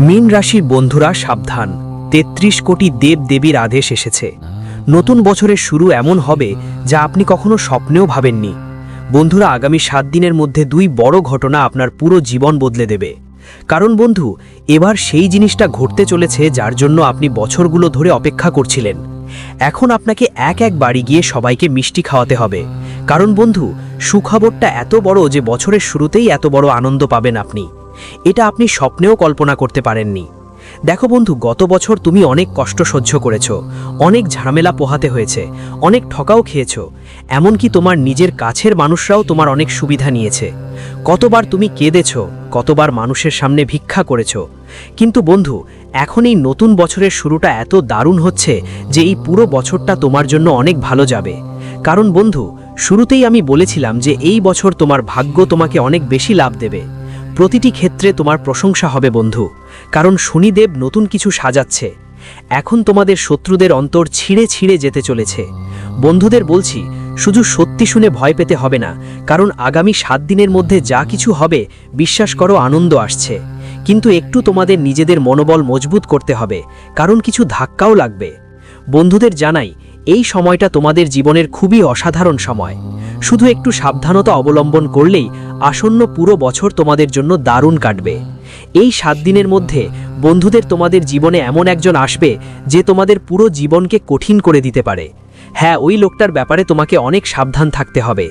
মীন রাশির বন্ধুরা, সাবধান। তেত্রিশ কোটি দেব দেবীর আদেশ এসেছে। নতুন বছরের শুরু এমন হবে যা আপনি কখনো স্বপ্নেও ভাবেননি। বন্ধুরা, আগামী সাত দিনের মধ্যে দুই বড় ঘটনা আপনার পুরো জীবন বদলে দেবে। কারণ বন্ধু, এবার সেই জিনিসটা ঘটতে চলেছে যার জন্য আপনি বছরগুলো ধরে অপেক্ষা করছিলেন। এখন আপনাকে এক এক বাড়ি গিয়ে সবাইকে মিষ্টি খাওয়াতে হবে। কারণ বন্ধু, সুখবরটা এত বড় যে বছরের শুরুতেই এত বড় আনন্দ পাবেন আপনি। এটা আপনি স্বপ্নেও কল্পনা করতে পারেননি। দেখো বন্ধু, গত বছর তুমি অনেক কষ্ট সহ্য করেছ, অনেক ঝামেলা পোহাতে হয়েছে, অনেক ঠকাও খেয়েছ, এমনকি তোমার নিজের কাছের মানুষরাও তোমার অনেক সুবিধা নিয়েছে। কতবার তুমি কেঁদেছ, কতবার মানুষের সামনে ভিক্ষা করেছ। কিন্তু বন্ধু, এখন এই নতুন বছরের শুরুটা এত দারুণ হচ্ছে যে এই পুরো বছরটা তোমার জন্য অনেক ভালো যাবে। কারণ বন্ধু, শুরুতেই আমি বলেছিলাম যে এই বছর তোমার ভাগ্য তোমাকে অনেক বেশি লাভ দেবে। প্রতিটি ক্ষেত্রে তোমার প্রশংসা হবে, বন্ধু। কারণ শনিদেব নতুন কিছু সাজাচ্ছে। এখন তোমাদের শত্রুদের অন্তর ছিঁড়ে ছিঁড়ে যেতে চলেছে। বন্ধুদের বলছি, শুধু সত্যি শুনে ভয় পেতে হবে না, কারণ আগামী সাত দিনের মধ্যে যা কিছু হবে, বিশ্বাস করো আনন্দ আসছে। কিন্তু একটু তোমাদের নিজেদের মনোবল মজবুত করতে হবে, কারণ কিছু ধাক্কাও লাগবে। বন্ধুদের জানাই এই সময়টা তোমাদের জীবনের খুবই অসাধারণ সময়। শুধু একটু সাবধানতা অবলম্বন করলেই আসন্ন পুরো বছর তোমাদের জন্য দারুণ কাটবে। এই সাত দিনের মধ্যে বন্ধুদের তোমাদের জীবনে এমন একজন আসবে যে তোমাদের পুরো জীবনকে কঠিন করে দিতে পারে। হ্যাঁ ওই লোকটার ব্যাপারে তোমাকে অনেক সাবধান থাকতে হবে।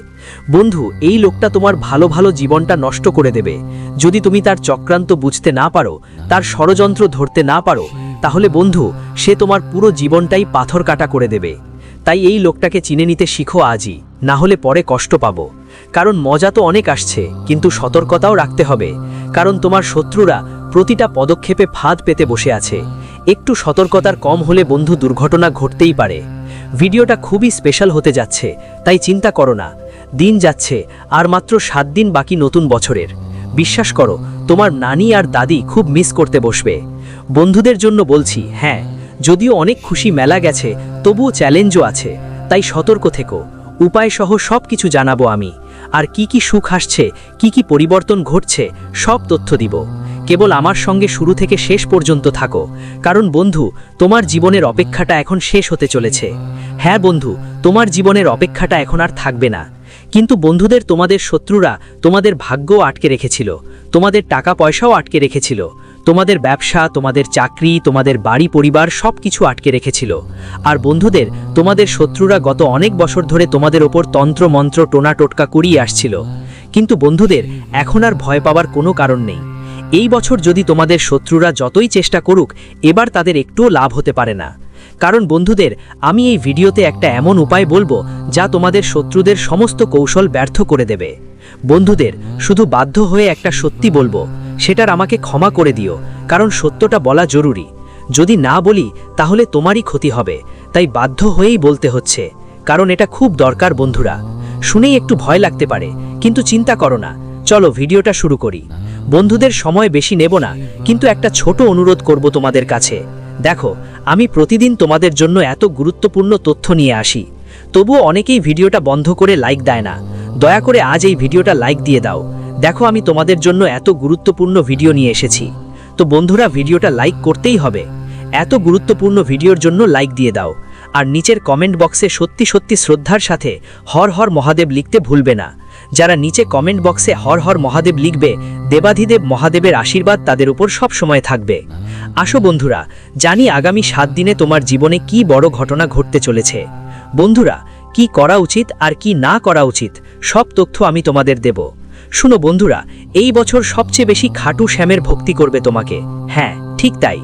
বন্ধু, এই লোকটা তোমার ভালো ভালো জীবনটা নষ্ট করে দেবে। যদি তুমি তার চক্রান্ত বুঝতে না পারো, তার ষড়যন্ত্র ধরতে না পারো তাহলে বন্ধু, সে তোমার পুরো জীবনটাই পাথর কাটা করে দেবে। তাই এই লোকটাকে চিনে নিতে শিখো আজই, না হলে পরে কষ্ট পাবো। কারণ মজা তো অনেক আসছে, কিন্তু সতর্কতাও রাখতে হবে। কারণ তোমার শত্রুরা প্রতিটা পদক্ষেপে ফাঁদ পেতে বসে আছে। একটু সতর্কতার কম হলে বন্ধু দুর্ঘটনা ঘটতেই পারে। ভিডিওটা খুবই স্পেশাল হতে যাচ্ছে, তাই চিন্তা করো না। দিন যাচ্ছে, আর মাত্র সাত দিন বাকি নতুন বছরের। বিশ্বাস করো, তোমার নানি আর দাদি খুব মিস করতে বসবে। বন্ধুদের জন্য বলছি হ্যাঁ যদিও অনেক খুশি মেলা গেছে, তবুও চ্যালেঞ্জও আছে। তাই সতর্ক থেকো। উপায়সহ সব কিছু জানাব আমি। আর কি কি সুখ আসছে, কি কি পরিবর্তন ঘটছে, সব তথ্য দিব। কেবল আমার সঙ্গে শুরু থেকে শেষ পর্যন্ত থাকো। কারণ বন্ধু, তোমার জীবনের অপেক্ষাটা এখন শেষ হতে চলেছে। হ্যাঁ বন্ধু, তোমার জীবনের অপেক্ষাটা এখন আর থাকবে না। কিন্তু বন্ধুদের তোমাদের শত্রুরা তোমাদের ভাগ্যও আটকে রেখেছিল, তোমাদের টাকা পয়সাও আটকে রেখেছিল, তোমাদের ব্যবসা, তোমাদের চাকরি, তোমাদের বাড়ি, পরিবার সব কিছু আটকে রেখেছিল। আর বন্ধুদের, তোমাদের শত্রুরা গত অনেক বছর ধরে তোমাদের ওপর তন্ত্র, মন্ত্র টোনা টোটকা করিয়ে আসছিল। কিন্তু বন্ধুদের, এখন আর ভয় পাওয়ার কোনো কারণ নেই। এই বছর যদি তোমাদের শত্রুরা যতই চেষ্টা করুক, এবার তাদের একটুও লাভ হতে পারে না। কারণ বন্ধুদের, আমি এই ভিডিওতে একটা এমন উপায় বলব যা তোমাদের শত্রুদের সমস্ত কৌশল ব্যর্থ করে দেবে। বন্ধুদের, শুধু বাধ্য হয়ে একটা সত্যি বলব, সেটার আমাকে ক্ষমা করে দিও, কারণ সত্যটা বলা জরুরি। যদি না বলি, তাহলে তোমারই ক্ষতি হবে, তাই বাধ্য হয়েই বলতে হচ্ছে, কারণ এটা খুব দরকার বন্ধুরা। শুনেই একটু ভয় লাগতে পারে, কিন্তু চিন্তা করো না, চলো ভিডিওটা শুরু করি। বন্ধুদের সময় বেশি নেব না, কিন্তু একটা ছোট অনুরোধ করব তোমাদের কাছে। দেখো, আমি প্রতিদিন তোমাদের জন্য এত গুরুত্বপূর্ণ তথ্য নিয়ে আসি। তবুও অনেকেই ভিডিওটা বন্ধ করে লাইক দেয় না। দয়া করে আজ এই ভিডিওটা লাইক দিয়ে দাও। দেখো, আমি তোমাদের জন্য এত গুরুত্বপূর্ণ ভিডিও নিয়ে এসেছি। তো বন্ধুরা, ভিডিওটা লাইক করতেই হবে। এত গুরুত্বপূর্ণ ভিডিওর জন্য লাইক দিয়ে দাও। আর নিচের কমেন্ট বক্সে সত্যি সত্যি শ্রদ্ধার সাথে হর হর মহাদেব লিখতে ভুলবে না। যারা নিচে কমেন্ট বক্সে হর হর মহাদেব লিখবে, দেবাধিদেব মহাদেবের আশীর্বাদ তাদের উপর সব সময় থাকবে। আসো বন্ধুরা, জানি আগামী সাত দিনে তোমার জীবনে কি বড় ঘটনা ঘটতে চলেছে। বন্ধুরা, কি করা উচিত আর কি না করা উচিত, সব তথ্য আমি তোমাদের দেব। শুনো বন্ধুরা, এই বছর সবচেয়ে বেশি খাটু শ্যামের ভক্তি করবে তোমাকে। হ্যাঁ ঠিক তাই।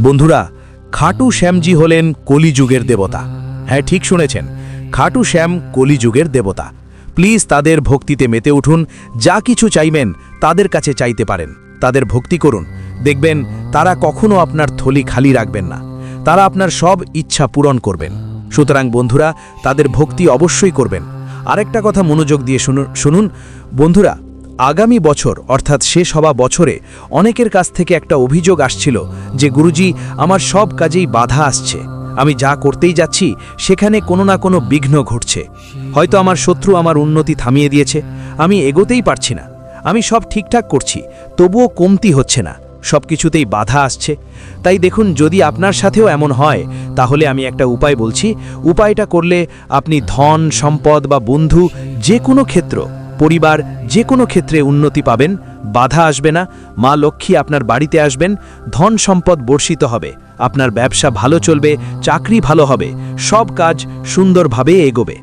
বন্ধুরা, খাটু শ্যামজি হলেন কলিযুগের দেবতা। হ্যাঁ ঠিক শুনেছেন। খাটু শ্যাম কলিযুগের দেবতা। প্লিজ তাদের ভক্তিতে মেতে উঠুন, যা কিছু চাইবেন তাদের কাছে চাইতে পারেন। তাদের ভক্তি করুন। দেখবেন তারা কখনো আপনার থলি খালি রাখবেন না। তারা আপনার সব ইচ্ছা পূরণ করবেন। সুতরাং বন্ধুরা, তাদের ভক্তি অবশ্যই করবেন। আরেকটা কথা মনোযোগ দিয়ে শুনুন। বন্ধুরা, আগামী বছর, অর্থাৎ শেষ হওয়া বছরে অনেকের কাছ থেকে একটা অভিযোগ আসছিল যে গুরুজি, আমার সব কাজেই বাধা আসছে। আমি যা করতেই যাচ্ছি, সেখানে কোনো না কোনো বিঘ্ন ঘটছে। হয়তো আমার শত্রু আমার উন্নতি থামিয়ে দিয়েছে, আমি এগোতেই পারছি না। আমি সব ঠিকঠাক করছি, তবুও কমতি হচ্ছে না। সব কিছুতেই বাধা আসছে। তাই দেখুন, যদি আপনার সাথেও এমন হয়, তাহলে আমি একটা উপায় বলছি। উপায়টা করলে আপনি ধন, সম্পদ বা বন্ধু যে কোনো ক্ষেত্র, পরিবার যে কোনো ক্ষেত্রে উন্নতি পাবেন। বাধা আসবে না, মা লক্ষ্মী আপনার বাড়িতে আসবেন, ধন সম্পদ বর্ষিত হবে, আপনার ব্যবসা ভালো চলবে, চাকরি ভালো হবে, সব কাজ সুন্দরভাবে এগোবে।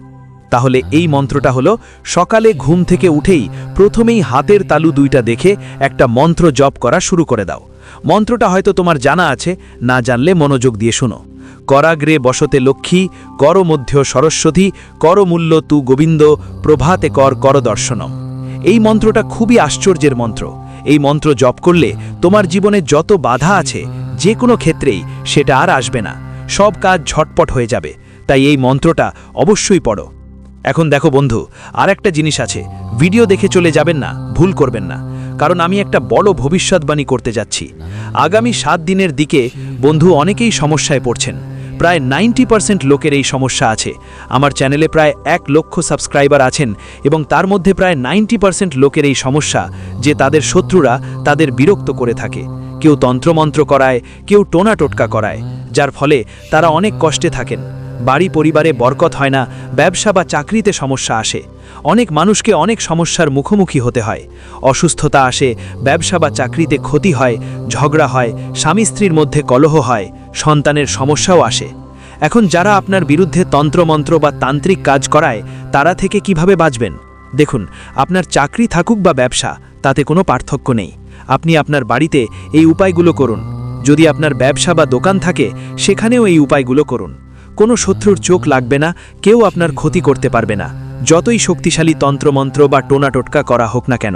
তাহলে এই মন্ত্রটা হলো, সকালে ঘুম থেকে উঠেই প্রথমেই হাতের তালু দুইটা দেখে একটা মন্ত্র জপ করা শুরু করে দাও। মন্ত্রটা হয়তো তোমার জানা আছে, না জানলে মনোযোগ দিয়ে শোনো। করাগ্রে বসতে লক্ষ্মী কর মধ্য সরস্বতী, করমূল্য তু গোবিন্দ, প্রভাতে কর করদর্শনম এই মন্ত্রটা খুবই আশ্চর্যের মন্ত্র। এই মন্ত্র জপ করলে তোমার জীবনে যত বাধা আছে, যে কোনো ক্ষেত্রেই সেটা আর আসবে না। সব কাজ ঝটপট হয়ে যাবে। তাই এই মন্ত্রটা অবশ্যই পড়ো। এখন দেখো বন্ধু আর একটা জিনিস আছে। ভিডিও দেখে চলে যাবেন না, ভুল করবেন না। কারণ আমি একটা বড় ভবিষ্যৎবাণী করতে যাচ্ছি। আগামী সাত দিনের দিকে বন্ধু অনেকেই সমস্যায় পড়ছেন। প্রায় নাইনটি পার্সেন্ট লোকের এই সমস্যা আছে। আমার চ্যানেলে প্রায় এক লক্ষ সাবস্ক্রাইবার আছেন এবং তার মধ্যে প্রায় নাইনটি পার্সেন্ট লোকের এই সমস্যা, যে তাদের শত্রুরা তাদের বিরক্ত করে থাকে। কেউ তন্ত্রমন্ত্র করায়, কেউ টোনা টোটকা করায়, যার ফলে তারা অনেক কষ্টে থাকেন। বাড়ি পরিবারে বরকত হয় না, ব্যবসা বা চাকরিতে সমস্যা আসে। অনেক মানুষকে অনেক সমস্যার মুখোমুখি হতে হয়। অসুস্থতা আসে, ব্যবসা বা চাকরিতে ক্ষতি হয়, ঝগড়া হয় স্বামী স্ত্রীর মধ্যে কলহ হয় সন্তানের সমস্যাও আসে। এখন যারা আপনার বিরুদ্ধে তন্ত্রমন্ত্র বা তান্ত্রিক কাজ করায়, তারা থেকে কীভাবে বাঁচবেন? দেখুন, আপনার চাকরি থাকুক বা ব্যবসা, তাতে কোনো পার্থক্য নেই। আপনি আপনার বাড়িতে এই উপায়গুলো করুন। যদি আপনার ব্যবসা বা দোকান থাকে, সেখানেও এই উপায়গুলো করুন। কোনো শত্রুর চোখ লাগবে না, কেউ আপনার ক্ষতি করতে পারবে না। যতই শক্তিশালী তন্ত্রমন্ত্র বা টোনা টোটকা করা হোক না কেন,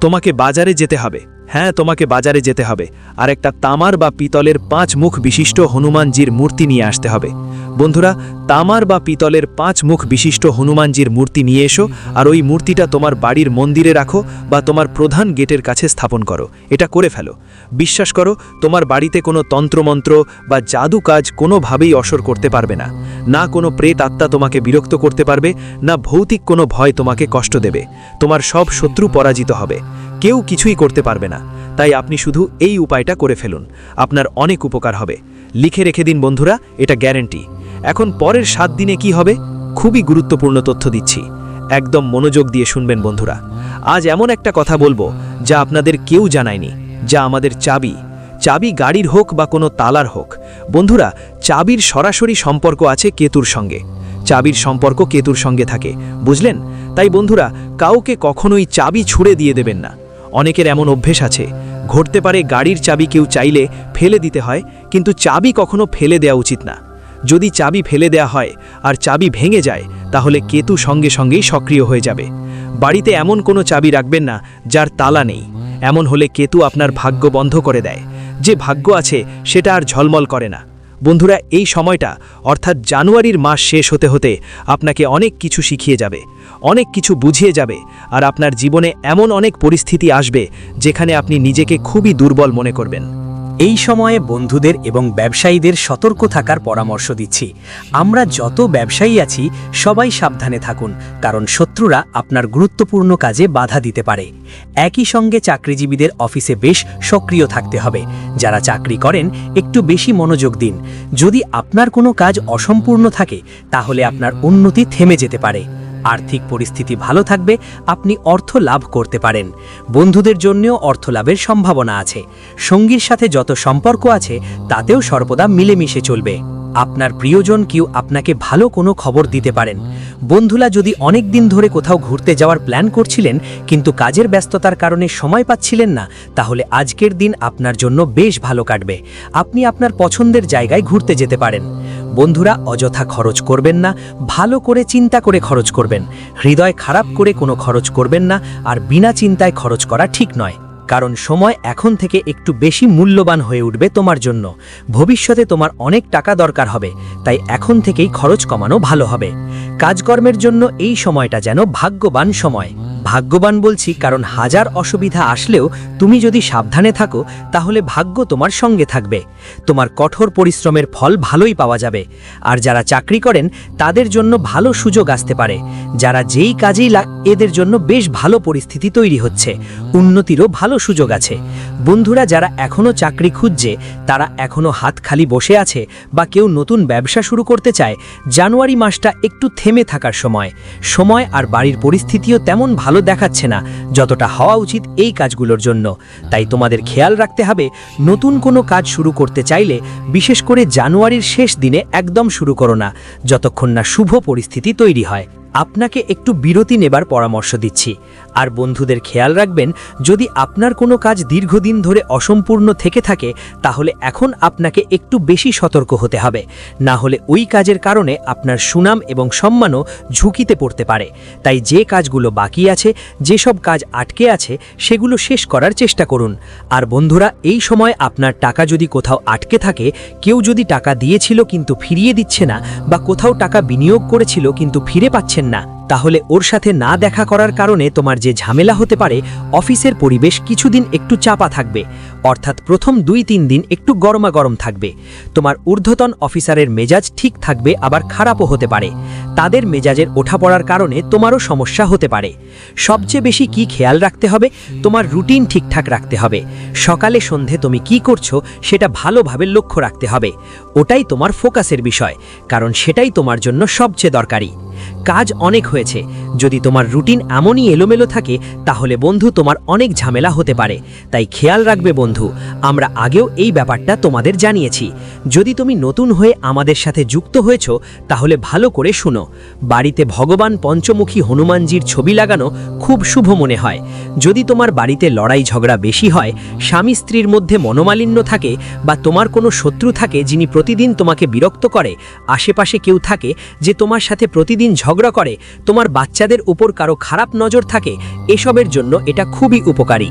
তোমাকে বাজারে যেতে হবে। হ্যাঁ তোমাকে বাজারে যেতে হবে। আর একটা তামার বা পিতলের পাঁচ মুখ বিশিষ্ট হনুমানজির মূর্তি নিয়ে আসতে হবে। বন্ধুরা, তামার বা পিতলের পাঁচ মুখ বিশিষ্ট হনুমানজির মূর্তি নিয়ে এসো, আর ওই মূর্তিটা তোমার বাড়ির মন্দিরে রাখো বা তোমার প্রধান গেটের কাছে স্থাপন করো। এটা করে ফেলো। বিশ্বাস করো, তোমার বাড়িতে কোনো তন্ত্রমন্ত্র বা জাদু কাজ কোনোভাবেই অসর করতে পারবে না। না কোনো প্রেত আত্মা তোমাকে বিরক্ত করতে পারবে, না ভৌতিক কোনো ভয় তোমাকে কষ্ট দেবে। তোমার সব শত্রু পরাজিত হবে। কেউ কিছুই করতে পারবে না। তাই আপনি শুধু এই উপায়টা করে ফেলুন। আপনার অনেক উপকার হবে। লিখে রেখে দিন বন্ধুরা, এটা গ্যারেন্টি। এখন পরের সাত দিনে কি হবে? খুবই গুরুত্বপূর্ণ তথ্য দিচ্ছি। একদম মনোযোগ দিয়ে শুনবেন বন্ধুরা। আজ এমন একটা কথা বলব, যা আপনাদের কেউ জানায়নি, যা আমাদের চাবি। চাবি গাড়ির হোক বা কোনো তালার হোক। বন্ধুরা, চাবির সরাসরি সম্পর্ক আছে কেতুর সঙ্গে। চাবির সম্পর্ক কেতুর সঙ্গে থাকে, বুঝলেন? তাই বন্ধুরা, কাউকে কখনোই চাবি ছুঁড়ে দিয়ে দেবেন না। অনেকের এমন অভ্যেস আছে। ঘটতে পারে গাড়ির চাবি কেউ চাইলে ফেলে দিতে হয়, কিন্তু চাবি কখনো ফেলে দেওয়া উচিত না। যদি চাবি ফেলে দেয়া হয় আর চাবি ভেঙে যায়, তাহলে কেতু সঙ্গে সঙ্গেই সক্রিয় হয়ে যাবে। বাড়িতে এমন কোনো চাবি রাখবেন না যার তালা নেই। এমন হলে কেতু আপনার ভাগ্য বন্ধ করে দেয়। যে ভাগ্য আছে সেটা আর ঝলমল করে না। বন্ধুরা, এই সময়টা, অর্থাৎ জানুয়ারির মাস শেষ হতে হতে আপনাকে অনেক কিছু শিখিয়ে যাবে। অনেক কিছু বুঝিয়ে যাবে আর আপনার জীবনে এমন অনেক পরিস্থিতি আসবে যেখানে আপনি নিজেকে খুবই দুর্বল মনে করবেন। এই সময়ে বন্ধুদের এবং ব্যবসায়ীদের সতর্ক থাকার পরামর্শ দিচ্ছি। আমরা যত ব্যবসায়ী আছি, সবাই সাবধানে থাকুন, কারণ শত্রুরা আপনার গুরুত্বপূর্ণ কাজে বাধা দিতে পারে। একই সঙ্গে চাকরিজীবীদের অফিসে বেশ সক্রিয় থাকতে হবে। যারা চাকরি করেন, একটু বেশি মনোযোগ দিন। যদি আপনার কোনো কাজ অসম্পূর্ণ থাকে, তাহলে আপনার উন্নতি থেমে যেতে পারে। আর্থিক পরিস্থিতি ভালো থাকবে, আপনি অর্থ লাভ করতে পারেন। বন্ধুদের জন্যও অর্থ লাভের সম্ভাবনা আছে। সঙ্গীর সাথে যত সম্পর্ক আছে, তাতেও সর্বদা মিলেমিশে চলবে। আপনার প্রিয়জন কেউ আপনাকে ভালো কোনো খবর দিতে পারেন। বন্ধুরা যদি অনেক দিন ধরে কোথাও ঘুরতে যাওয়ার প্ল্যান করছিলেন, কিন্তু কাজের ব্যস্ততার কারণে সময় পাচ্ছিলেন না, তাহলে আজকের দিন আপনার জন্য বেশ ভালো কাটবে। আপনি আপনার পছন্দের জায়গায় ঘুরতে যেতে পারেন। বন্ধুরা অযথা খরচ করবেন না, ভালো করে চিন্তা করে খরচ করবেন। হৃদয় খারাপ করে কোনো খরচ করবেন না আর বিনা চিন্তায় খরচ করা ঠিক নয়। কারণ সময় এখন থেকে একটু বেশি মূল্যবান হয়ে উঠবে তোমার জন্য। ভবিষ্যতে তোমার অনেক টাকা দরকার হবে, তাই এখন থেকেই খরচ কমানো ভালো হবে। কাজকর্মের জন্য এই সময়টা যেন ভাগ্যবান সময়। ভাগ্যবান বলছি, কারণ হাজার অসুবিধা আসলেও তুমি যদি সাবধানে থাকো, তাহলে ভাগ্য তোমার সঙ্গে থাকবে। তোমার কঠোর পরিশ্রমের ফল ভালোই পাওয়া যাবে। আর যারা চাকরি করেন, তাদের জন্য ভালো সুযোগ আসতে পারে। যারা যেই কাজেই লাগ এদের জন্য বেশ ভালো পরিস্থিতি তৈরি হচ্ছে, উন্নতিরও ভালো সুযোগ আছে। বন্ধুরা, যারা এখনও চাকরি খুঁজছে, তারা এখনও হাত খালি বসে আছে বা কেউ নতুন ব্যবসা শুরু করতে চায়, জানুয়ারি মাসটা একটু থেমে থাকার সময়। সময় আর বাড়ির পরিস্থিতিও তেমন ভালো দেখাচ্ছে না, যতটা হওয়া উচিত এই কাজগুলোর জন্য। তাই তোমাদের খেয়াল রাখতে হবে, নতুন কোনো কাজ শুরু করতে চাইলে বিশেষ করে জানুয়ারির শেষ দিনে একদম শুরু করো না, যতক্ষণ না শুভ পরিস্থিতি তৈরি হয়। আপনাকে একটু বিরতি নেবার পরামর্শ দিচ্ছি। আর বন্ধুদের খেয়াল রাখবেন, যদি আপনার কোনো কাজ দীর্ঘদিন ধরে অসম্পূর্ণ থেকে থাকে, তাহলে এখন আপনাকে একটু বেশি সতর্ক হতে হবে। না হলে ওই কাজের কারণে আপনার সুনাম এবং সম্মানও ঝুঁকিতে পড়তে পারে। তাই যে কাজগুলো বাকি আছে, যেসব কাজ আটকে আছে, সেগুলো শেষ করার চেষ্টা করুন। আর বন্ধুরা, এই সময় আপনার টাকা যদি কোথাও আটকে থাকে, কেউ যদি টাকা দিয়েছিল কিন্তু ফিরিয়ে দিচ্ছে না, বা কোথাও টাকা বিনিয়োগ করেছিল কিন্তু ফিরে পাচ্ছেন না। তাহলে ওর সাথে না দেখা করার কারণে তোমার যে ঝামেলা হতে পারে, অফিসের পরিবেশ কিছুদিন একটু চাপা থাকবে। অর্থাৎ প্রথম দুই তিন দিন একটু গরমা গরম থাকবে। তোমার ঊর্ধ্বতন অফিসারের মেজাজ ঠিক থাকবে, আবার খারাপও হতে পারে। তাদের মেজাজের ওঠা পড়ার কারণে তোমারও সমস্যা হতে পারে। সবচেয়ে বেশি কি খেয়াল রাখতে হবে? তোমার রুটিন ঠিকঠাক রাখতে হবে। সকালে সন্ধে তুমি কি করছ, সেটা ভালোভাবে লক্ষ্য রাখতে হবে। ওটাই তোমার ফোকাসের বিষয়, কারণ সেটাই তোমার জন্য সবচেয়ে দরকারি। কাজ অনেক হয়েছে। যদি তোমার রুটিন এমনই এলোমেলো থাকে, তাহলে বন্ধু, তোমার অনেক ঝামেলা হতে পারে। তাই খেয়াল রাখবে বন্ধু, আমরা আগেও এই ব্যাপারটা তোমাদের জানিয়েছি। যদি তুমি নতুন হয়ে আমাদের সাথে যুক্ত হয়েছ, তাহলে ভালো করে শুনো। বাড়িতে ভগবান পঞ্চমুখী হনুমানজির ছবি লাগানো খুব শুভ মনে হয়। যদি তোমার বাড়িতে লড়াই ঝগড়া বেশি হয়, স্বামী স্ত্রীর মধ্যে মনোমালিন্য থাকে বা তোমার কোনো শত্রু থাকে যিনি প্রতিদিন তোমাকে বিরক্ত করে, আশেপাশে কেউ থাকে যে তোমার সাথে প্রতিদিন ঝগড়া করে, তোমার বাচ্চাদের উপর কারও খারাপ নজর থাকে, এসবের জন্য এটা খুবই উপকারী।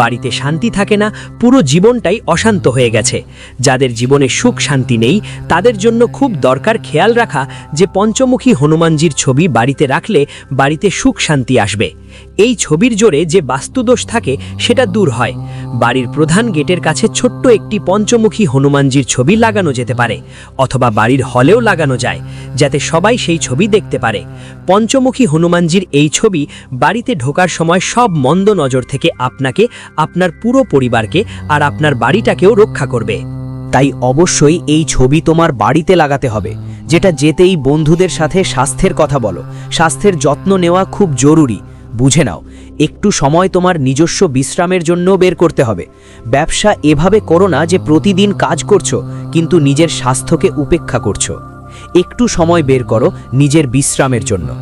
বাড়িতে শান্তি থাকে না, পুরো জীবনটাই অশান্ত হয়ে গেছে। যাদের জীবনে সুখ শান্তি নেই, তাদের জন্য খুব দরকার খেয়াল রাখা যে পঞ্চমুখী হনুমানজির ছবি বাড়িতে রাখলে বাড়িতে সুখ শান্তি আসবে। এই ছবির জোরে যে বাস্তুদোষ থাকে, সেটা দূর হয়। বাড়ির প্রধান গেটের কাছে ছোট্ট একটি পঞ্চমুখী হনুমানজির ছবি লাগানো যেতে পারে, অথবা বাড়ির হলেও লাগানো যায়, যাতে সবাই সেই ছবি দেখতে পারে। পঞ্চমুখী হনুমানজির এই ছবি বাড়িতে ঢোকার সময় সব মন্দ নজর থেকে আপনাকে, আপনার পুরো পরিবারকে আর আপনার বাড়িটাকেও রক্ষা করবে। তাই অবশ্যই এই ছবি তোমার বাড়িতে লাগাতে হবে, যেটা যেতেই বন্ধুদের সাথে স্বাস্থ্যের কথা বলো। স্বাস্থ্যের যত্ন নেওয়া খুব জরুরি। বুঝে নাও, একটু সময় তোমার নিজস্ব বিশ্রামের জন্য বের করতে হবে। ব্যবসা এভাবে করো না যে প্রতিদিন কাজ করছ, কিন্তু নিজের স্বাস্থ্যকে উপেক্ষা করছ। একটু সময় বের করো নিজের বিশ্রামের জন্য।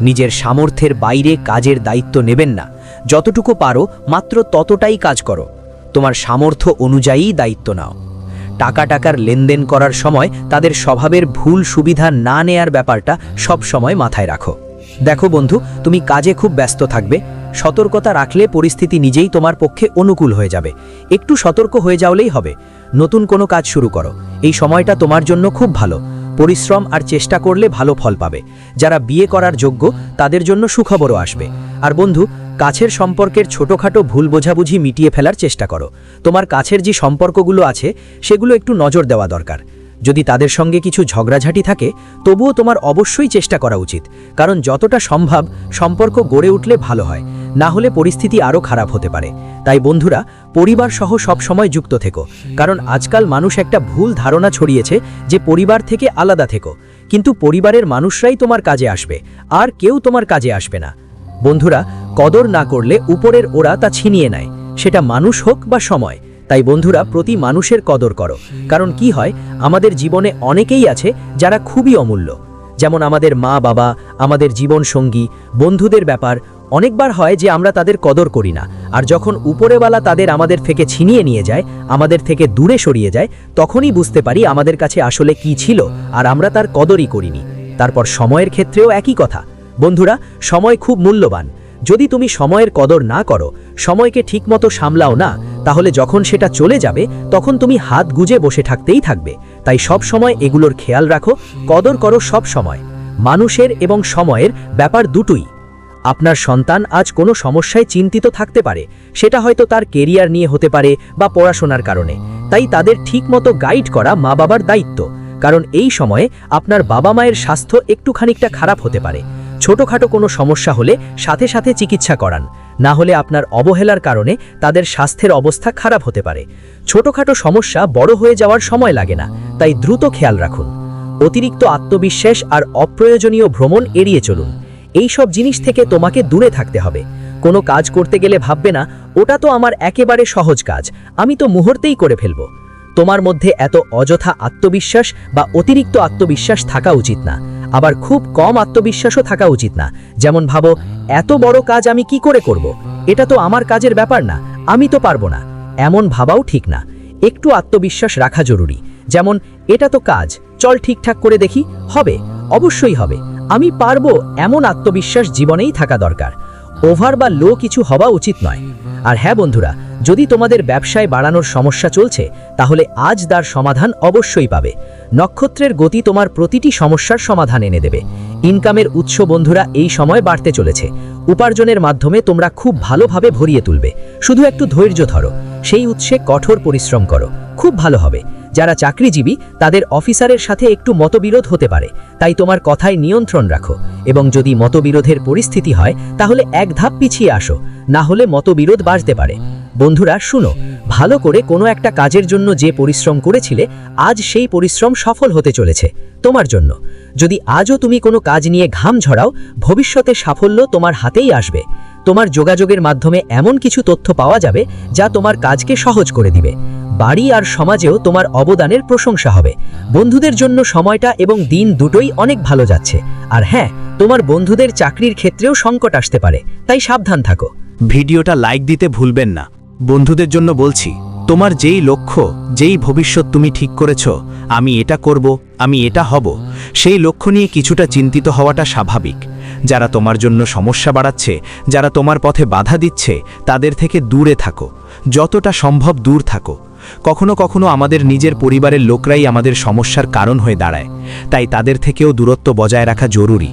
নিজের সামর্থ্যের বাইরে কাজের দায়িত্ব নেবেন না। যতটুকু পারো, মাত্র ততটাই কাজ করো। তোমার সামর্থ্য অনুযায়ী দায়িত্ব নাও। টাকা টাকার লেনদেন করার সময় তাদের স্বভাবের ভুল সুবিধা না নেয়ার ব্যাপারটা সব সময় মাথায় রাখো। দেখো বন্ধু, তুমি কাজে খুব ব্যস্ত থাকবে। সতর্কতা রাখলে পরিস্থিতি নিজেই তোমার পক্ষে অনুকূল হয়ে যাবে। একটু সতর্ক হয়ে যাওলেই হবে। নতুন কোনো কাজ শুরু করো। এই সময়টা তোমার জন্য খুব ভালো। পরিশ্রম আর চেষ্টা করলে ভালো ফল পাবে। যারা বিয়ে করার যোগ্য, তাদের জন্য সুখবরও আসবে। আর বন্ধু, কাছের সম্পর্কের ছোটোখাটো ভুল বোঝাবুঝি মিটিয়ে ফেলার চেষ্টা করো। তোমার কাছের যে সম্পর্কগুলো আছে, সেগুলো একটু নজর দেওয়া দরকার। যদি তাদের সঙ্গে কিছু ঝগড়াঝাটি থাকে, তবুও তোমার অবশ্যই চেষ্টা করা উচিত, কারণ যতটা সম্ভব সম্পর্ক গড়ে উঠলে ভালো হয়, না হলে পরিস্থিতি আরও খারাপ হতে পারে। তাই বন্ধুরা, পরিবার সহ সবসময় যুক্ত থেকো, কারণ আজকাল মানুষ একটা ভুল ধারণা ছড়িয়েছে যে পরিবার থেকে আলাদা থেকো, কিন্তু পরিবারের মানুষরাই তোমার কাজে আসবে, আর কেউ তোমার কাজে আসবে না। বন্ধুরা, কদর না করলে উপরের ওরা তা ছিনিয়ে নেয়, সেটা মানুষ হোক বা সময় তাই বন্ধুরা, প্রতি মানুষের কদর করো। কারণ কি হয়, আমাদের জীবনে অনেকেই আছে যারা খুবই অমূল্য। যেমন আমাদের মা বাবা, আমাদের জীবন সঙ্গী, বন্ধুদের ব্যাপার। অনেকবার হয় যে আমরা তাদের কদর করি না। আর যখন উপরেওয়ালা তাদের আমাদের থেকে ছিনিয়ে নিয়ে যায়, আমাদের থেকে দূরে সরিয়ে যায়, তখনই বুঝতে পারি আমাদের কাছে আসলে কি ছিল আর আমরা তার কদরই করিনি। তারপর সময়ের ক্ষেত্রেও একই কথা। বন্ধুরা, সময় খুব মূল্যবান। যদি তুমি সময়ের কদর না করো, সময়কে ঠিকমতো সামলাও না, তাহলে যখন সেটা চলে যাবে, তখন তুমি হাত গুজে বসে থাকতেই থাকবে। তাই সব সময় এগুলোর খেয়াল রাখো, কদর করো সব সময়। মানুষের এবং সময়ের ব্যাপার দুটোই। আপনার সন্তান আজ কোনো সমস্যায় চিন্তিত থাকতে পারে, সেটা হয়তো তার কেরিয়ার নিয়ে হতে পারে বা পড়াশোনার কারণে। তাই তাদের ঠিকমতো গাইড করা মা বাবার দায়িত্ব। কারণ এই সময়ে আপনার বাবা মায়ের স্বাস্থ্য একটু খানিকটা খারাপ হতে পারে। ছোটখাটো কোনো সমস্যা হলে সাথে সাথে চিকিৎসা করান। না হলে আপনার অবহেলার কারণে তাদের স্বাস্থ্যের অবস্থা খারাপ হতে পারে। ছোটখাটো সমস্যা বড় হয়ে যাওয়ার সময় লাগে না, তাই দ্রুত খেয়াল রাখুন। অতিরিক্ত আত্মবিশ্বাস আর অপ্রয়োজনীয় ভ্রমণ এড়িয়ে চলুন। এই সব জিনিস থেকে তোমাকে দূরে থাকতে হবে। কোনো কাজ করতে গেলে ভাববে না, ওটা তো আমার একেবারে সহজ কাজ, আমি তো মুহূর্তেই করে ফেলব। তোমার মধ্যে এত অযথা আত্মবিশ্বাস বা অতিরিক্ত আত্মবিশ্বাস থাকা উচিত না। আবার খুব কম আত্মবিশ্বাসও থাকা উচিত না। যেমন ভাবো, এত বড় কাজ আমি কি করে করব? এটা তো আমার কাজের ব্যাপার না, আমি তো পারব না। এমন ভাবাও ঠিক না। একটু আত্মবিশ্বাস রাখা জরুরি। যেমন, এটা তো কাজ, চল ঠিকঠাক করে দেখি, হবে, অবশ্যই হবে। আমি পারব এমন আত্মবিশ্বাস জীবনেই থাকা দরকার। ওভার বা লো কিছু হওয়া উচিত নয়। আর হ্যাঁ বন্ধুরা, যদি তোমাদের ব্যবসায় বাড়ানোর সমস্যা চলছে, তাহলে আজ তার সমাধান অবশ্যই পাবে। নক্ষত্রের গতি তোমার প্রতিটি সমস্যার সমাধান এনে দেবে। ইনকামের উৎস বন্ধুরা এই সময় বাড়তে চলেছে। উপার্জনের মাধ্যমে তোমরা খুব ভালোভাবে ভরিয়ে তুলবে। শুধু একটু ধৈর্য ধরো। সেই উৎসে কঠোর পরিশ্রম করো। খুব ভালো হবে। যারা চাকরিজীবী, তাদের অফিসারের সাথে একটু মতবিরোধ হতে পারে। তাই তোমার কথায় নিয়ন্ত্রণ রাখো এবং যদি মতবিরোধের পরিস্থিতি হয়, তাহলে এক ধাপ পিছিয়ে আসো, না হলে মতবিরোধ বাড়তে পারে। বন্ধুরা, শুনো, ভালো করে কোনো একটা কাজের জন্য যে পরিশ্রম করেছিলে, আজ সেই পরিশ্রম সফল হতে চলেছে, তোমার জন্য। যদি আজও তুমি কোনো কাজ নিয়ে ঘাম ঝরাও, ভবিষ্যতে সাফল্য তোমার হাতেই আসবে। তোমার যোগাযোগের মাধ্যমে এমন কিছু তথ্য পাওয়া যাবে, যা তোমার কাজকে সহজ করে দিবে। বাড়ি আর সমাজেও তোমার অবদানের প্রশংসা হবে। বন্ধুদের জন্য সময়টা এবং দিন দুটোই অনেক ভালো যাচ্ছে। আর হ্যাঁ তোমার বন্ধুদের চাকরির ক্ষেত্রেও সংকট আসতে পারে, তাই সাবধান থাকো। ভিডিওটা লাইক দিতে ভুলবেন না। বন্ধুদের জন্য বলছি, তোমার যেই লক্ষ্য, যেই ভবিষ্যৎ তুমি ঠিক করেছ, আমি এটা করব, আমি এটা হব, সেই লক্ষ্য নিয়ে কিছুটা চিন্তিত হওয়াটা স্বাভাবিক। যারা তোমার জন্য সমস্যা বাড়াচ্ছে, যারা তোমার পথে বাধা দিচ্ছে, তাদের থেকে দূরে থাকো। যতটা সম্ভব দূর থাকো। কখনো কখনো আমাদের নিজের পরিবারের লোকরাই আমাদের সমস্যার কারণ হয়ে দাঁড়ায়। তাই তাদের থেকেও দূরত্ব বজায় রাখা জরুরি।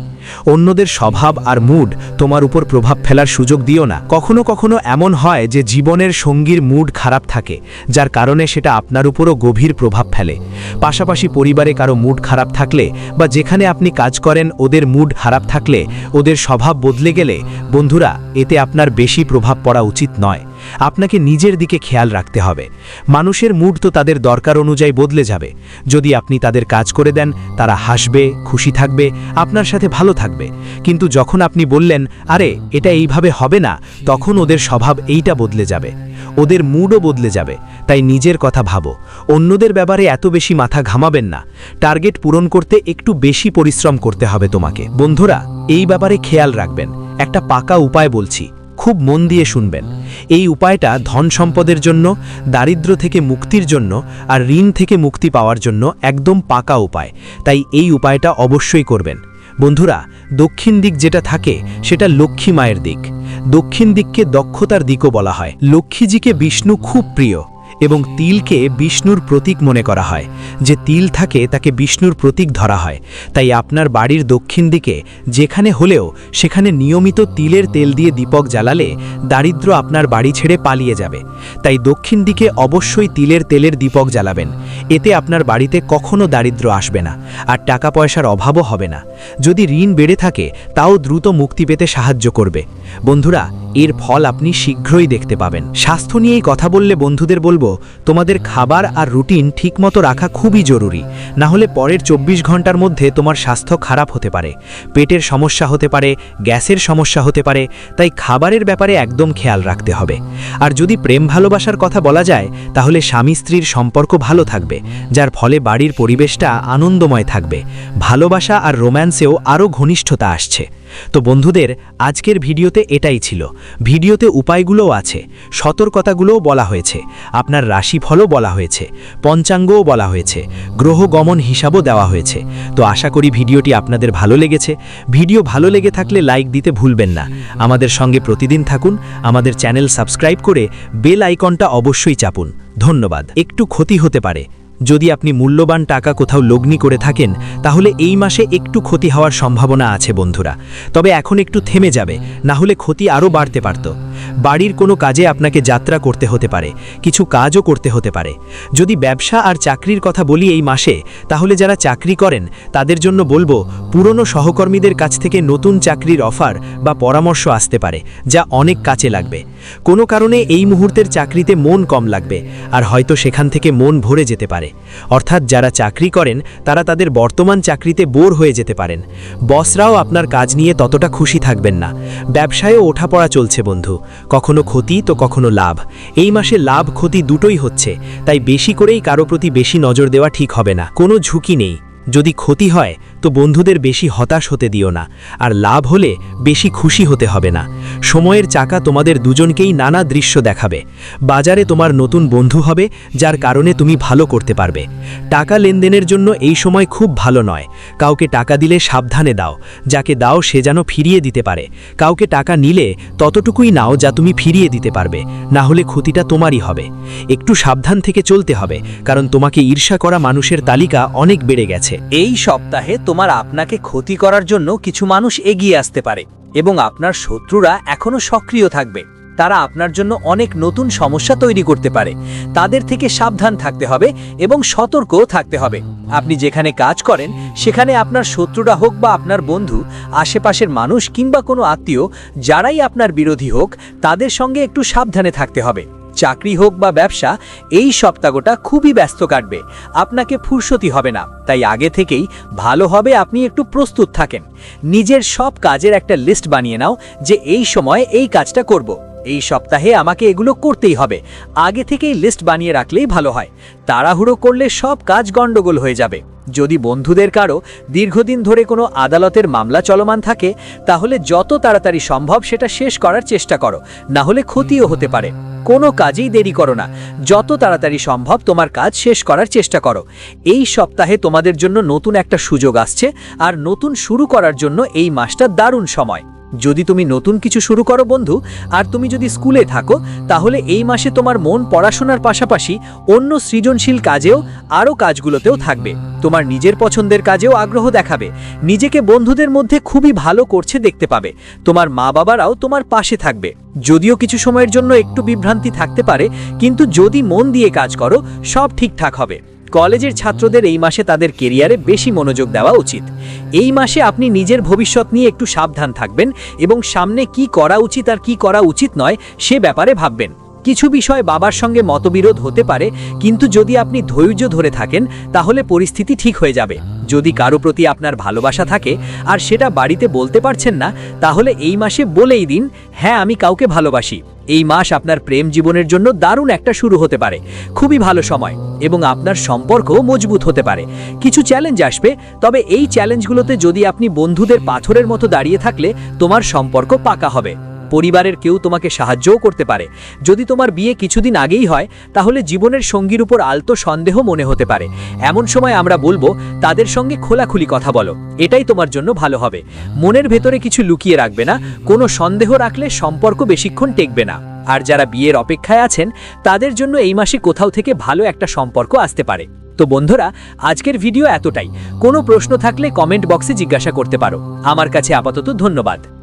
অন্যদের স্বভাব আর মুড তোমার উপর প্রভাব ফেলার সুযোগ দিও না। কখনো কখনো এমন হয় যে জীবনের সঙ্গীর মুড খারাপ থাকে, যার কারণে সেটা আপনার উপরও গভীর প্রভাব ফেলে। পাশাপাশি পরিবারে কারও মুড খারাপ থাকলে বা যেখানে আপনি কাজ করেন ওদের মুড খারাপ থাকলে, ওদের স্বভাব বদলে গেলে, বন্ধুরা, এতে আপনার বেশি প্রভাব পড়া উচিত নয়। আপনাকে নিজের দিকে খেয়াল রাখতে হবে। মানুষের মুড তো তাদের দরকার অনুযায়ী বদলে যাবে। যদি আপনি তাদের কাজ করে দেন, তারা হাসবে, খুশি থাকবে, আপনার সাথে ভালো থাকবে। কিন্তু যখন আপনি বললেন, আরে, এটা এইভাবে হবে না, তখন ওদের স্বভাব এইটা বদলে যাবে। ওদের মুডও বদলে যাবে। তাই নিজের কথা ভাবো। অন্যদের ব্যাপারে এত বেশি মাথা ঘামাবেন না। টার্গেট পূরণ করতে একটু বেশি পরিশ্রম করতে হবে তোমাকে। বন্ধুরা, এই ব্যাপারে খেয়াল রাখবেন। একটা পাকা উপায় বলছি। খুব মন দিয়ে শুনবেন। এই উপায়টা ধন সম্পদের জন্য, দারিদ্র থেকে মুক্তির জন্য আর ঋণ থেকে মুক্তি পাওয়ার জন্য একদম পাকা উপায়। তাই এই উপায়টা অবশ্যই করবেন। বন্ধুরা, দক্ষিণ দিক যেটা থাকে, সেটা লক্ষ্মী মায়ের দিক। দক্ষিণ দিককে দক্ষতার দিকও বলা হয়। লক্ষ্মীজিকে বিষ্ণু খুব প্রিয়। এবং তিলকে বিষ্ণুর প্রতীক মনে করা হয়। যে তিল থাকে, তাকে বিষ্ণুর প্রতীক ধরা হয়। তাই আপনার বাড়ির দক্ষিণ দিকে, যেখানে হলেও সেখানে নিয়মিত তিলের তেল দিয়ে দীপক জ্বালালে দারিদ্র আপনার বাড়ি ছেড়ে পালিয়ে যাবে। তাই দক্ষিণ দিকে অবশ্যই তিলের তেলের দীপক জ্বালাবেন। এতে আপনার বাড়িতে কখনো দারিদ্র আসবে না, আর টাকা পয়সার অভাবও হবে না। যদি ঋণ বেড়ে থাকে, তাও দ্রুত মুক্তি পেতে সাহায্য করবে। বন্ধুরা, এর ফল আপনি শীঘ্রই দেখতে পাবেন। স্বাস্থ্য নিয়েই কথা বললে বন্ধুদের বলব, তোমাদের খাবার আর রুটিন ঠিকমতো রাখা খুবই জরুরি। না হলে পরের চব্বিশ ঘণ্টার মধ্যে তোমার স্বাস্থ্য খারাপ হতে পারে। পেটের সমস্যা হতে পারে, গ্যাসের সমস্যা হতে পারে, তাই খাবারের ব্যাপারে একদম খেয়াল রাখতে হবে। আর যদি প্রেম ভালোবাসার কথা বলা যায়, তাহলে স্বামী স্ত্রীর সম্পর্ক ভালো থাকবে, যার ফলে বাড়ির পরিবেশটা আনন্দময় থাকবে। ভালোবাসা আর রোম্যান্সেও আরও ঘনিষ্ঠতা আসছে। তো বন্ধুদের, আজকের ভিডিওতে এটাই ছিল। ভিডিওতে উপায়গুলোও আছে, সতর্কতাগুলোও বলা হয়েছে, আপনার রাশিফলও বলা হয়েছে, পঞ্চাঙ্গও বলা হয়েছে, গ্রহ গমন হিসাবও দেওয়া হয়েছে। তো আশা করি ভিডিওটি আপনাদের ভালো লেগেছে। ভিডিও ভালো লেগে থাকলে লাইক দিতে ভুলবেন না। আমাদের সঙ্গে প্রতিদিন থাকুন, আমাদের চ্যানেল সাবস্ক্রাইব করে বেল আইকনটা অবশ্যই চাপুন। ধন্যবাদ। একটু ক্ষতি হতে পারে যদি আপনি মূল্যবান টাকা কোথাও লগ্নি করে থাকেন, তাহলে এই মাসে একটু ক্ষতি হওয়ার সম্ভাবনা আছে বন্ধুরা। তবে এখন একটু থেমে যাবে, না হলে ক্ষতি আরও বাড়তে পারত। বাড়ির কোনো কাজে আপনাকে যাত্রা করতে হতে পারে, কিছু কাজও করতে হতে পারে। যদি ব্যবসা আর চাকরির কথা বলি এই মাসে, তাহলে যারা চাকরি করেন, তাদের জন্য বলব, পুরনো সহকর্মীদের কাছ থেকে নতুন চাকরির অফার বা পরামর্শ আসতে পারে, যা অনেক কাছে লাগবে। কোনো কারণে এই মুহূর্তের চাকরিতে মন কম লাগবে, আর হয়তো সেখান থেকে মন ভরে যেতে পারে। অর্থাৎ যারা চাকরি করেন, তারা তাদের বর্তমান চাকরিতে বোর হয়ে যেতে পারেন। বসরাও আপনার কাজ নিয়ে ততটা খুশি থাকবেন না। ব্যবসায়ও ওঠাপড়া চলছে বন্ধু। কখনো ক্ষতি তো কখনো লাভ। এই মাসে লাভ ক্ষতি দুটোই হচ্ছে, তাই বেশি করেই কারও প্রতি বেশি নজর দেওয়া ঠিক হবে না। কোনো ঝুঁকি নেই। যদি ক্ষতি হয় তো বন্ধুদের বেশি হতাশ হতে দিও না, আর লাভ হলে বেশি খুশি হতে হবে না। সময়ের চাকা তোমাদের দুজনকেই নানা দৃশ্য দেখাবে। বাজারে তোমার নতুন বন্ধু হবে, যার কারণে তুমি ভালো করতে পারবে। টাকা লেনদেনের জন্য এই সময় খুব ভালো নয়। কাউকে টাকা দিলে সাবধানে দাও, যাকে দাও সে যেন ফিরিয়ে দিতে পারে। কাউকে টাকা নিলে ততটুকুই নাও যা তুমি ফিরিয়ে দিতে পারবে, না হলে ক্ষতিটা তোমারই হবে। একটু সাবধান থেকে চলতে হবে, কারণ তোমাকে ঈর্ষা করা মানুষের তালিকা অনেক বেড়ে গেছে। এই সপ্তাহে তোমার আপনাকে ক্ষতি করার জন্য কিছু মানুষ এগিয়ে আসতে পারে, এবং আপনার শত্রুরা এখনও সক্রিয় থাকবে। তারা আপনার জন্য অনেক নতুন সমস্যা তৈরি করতে পারে। তাদের থেকে সাবধান থাকতে হবে এবং সতর্কও থাকতে হবে। আপনি যেখানে কাজ করেন, সেখানে আপনার শত্রুরা হোক বা আপনার বন্ধু, আশেপাশের মানুষ কিংবা কোনো আত্মীয়, যারাই আপনার বিরোধী হোক, তাদের সঙ্গে একটু সাবধানে থাকতে হবে। চাকরি হোক বা ব্যবসা, এই সপ্তাহটা খুবই ব্যস্ত কাটবে। আপনাকে ফুরসতি হবে না। তাই আগে থেকেই ভালো হবে আপনি একটু প্রস্তুত থাকেন। নিজের সব কাজের একটা লিস্ট বানিয়ে নাও যে এই সময় এই কাজটা করব। এই সপ্তাহে আমাকে এগুলো করতেই হবে। আগে থেকেই লিস্ট বানিয়ে রাখলেই ভালো হয়। তাড়াহুড়ো করলে সব কাজ গণ্ডগোল হয়ে যাবে। যদি বন্ধুদের কারও দীর্ঘদিন ধরে কোনো আদালতের মামলা চলমান থাকে, তাহলে যত তাড়াতাড়ি সম্ভব সেটা শেষ করার চেষ্টা করো। না হলে ক্ষতিও হতে পারে। কোনো কাজেই দেরি করো না। যত তাড়াতাড়ি সম্ভব তোমার কাজ শেষ করার চেষ্টা করো। এই সপ্তাহে তোমাদের জন্য নতুন একটা সুযোগ আসছে, আর নতুন শুরু করার জন্য এই মাসটা দারুণ সময়। যদি তুমি নতুন কিছু শুরু করো, বন্ধু, আর তুমি যদি স্কুলে থাকো, তাহলে এই মাসে তোমার মন পড়াশোনার পাশাপাশি অন্য সৃজনশীল কাজেও, আরও কাজগুলোতেও থাকবে। তোমার নিজের পছন্দের কাজেও আগ্রহ দেখাবে। নিজেকে বন্ধুদের মধ্যে খুবই ভালো করছে দেখতে পাবে। তোমার মা বাবারাও তোমার পাশে থাকবে। যদিও কিছু সময়ের জন্য একটু বিভ্রান্তি থাকতে পারে, কিন্তু যদি মন দিয়ে কাজ করো, সব ঠিকঠাক হবে। কলেজের ছাত্রদের এই মাসে তাদের কেরিয়ারে বেশি মনোযোগ দেওয়া উচিত। এই মাসে আপনি নিজের ভবিষ্যৎ নিয়ে একটু সাবধান থাকবেন এবং সামনে কি করা উচিত আর কি করা উচিত নয় সে ব্যাপারে ভাববেন। কিছু বিষয় বাবার সঙ্গে মতবিরোধ হতে পারে, কিন্তু যদি আপনি ধৈর্য ধরে থাকেন, তাহলে পরিস্থিতি ঠিক হয়ে যাবে। যদি কারও প্রতি আপনার ভালোবাসা থাকে, আর সেটা বাড়িতে বলতে পারছেন না, তাহলে এই মাসে বলেই দিন হ্যাঁ আমি কাউকে ভালোবাসি। এই মাস আপনার প্রেম জীবনের জন্য দারুণ একটা শুরু হতে পারে। খুবই ভালো সময়, এবং আপনার সম্পর্কও মজবুত হতে পারে। কিছু চ্যালেঞ্জ আসবে, তবে এই চ্যালেঞ্জগুলোতে যদি আপনি বন্ধুদের পাথরের মতো দাঁড়িয়ে থাকলে, তোমার সম্পর্ক পাকা হবে। পরিবারের কেউ তোমাকে সাহায্যও করতে পারে। যদি তোমার বিয়ে কিছুদিন আগেই হয়, তাহলে জীবনের সঙ্গীর উপর আলতো সন্দেহ মনে হতে পারে। এমন সময় আমরা বলব, তাদের সঙ্গে খোলাখুলি কথা বলো। এটাই তোমার জন্য ভালো হবে। মনের ভেতরে কিছু লুকিয়ে রাখবে না। কোনো সন্দেহ রাখলে সম্পর্ক বেশিক্ষণ টেকবে না। আর যারা বিয়ের অপেক্ষায় আছেন, তাদের জন্য এই মাসে কোথাও থেকে ভালো একটা সম্পর্ক আসতে পারে। তো বন্ধুরা, আজকের ভিডিও এতটাই। কোনো প্রশ্ন থাকলে কমেন্ট বক্সে জিজ্ঞাসা করতে পারো। আমার কাছে আপাতত ধন্যবাদ।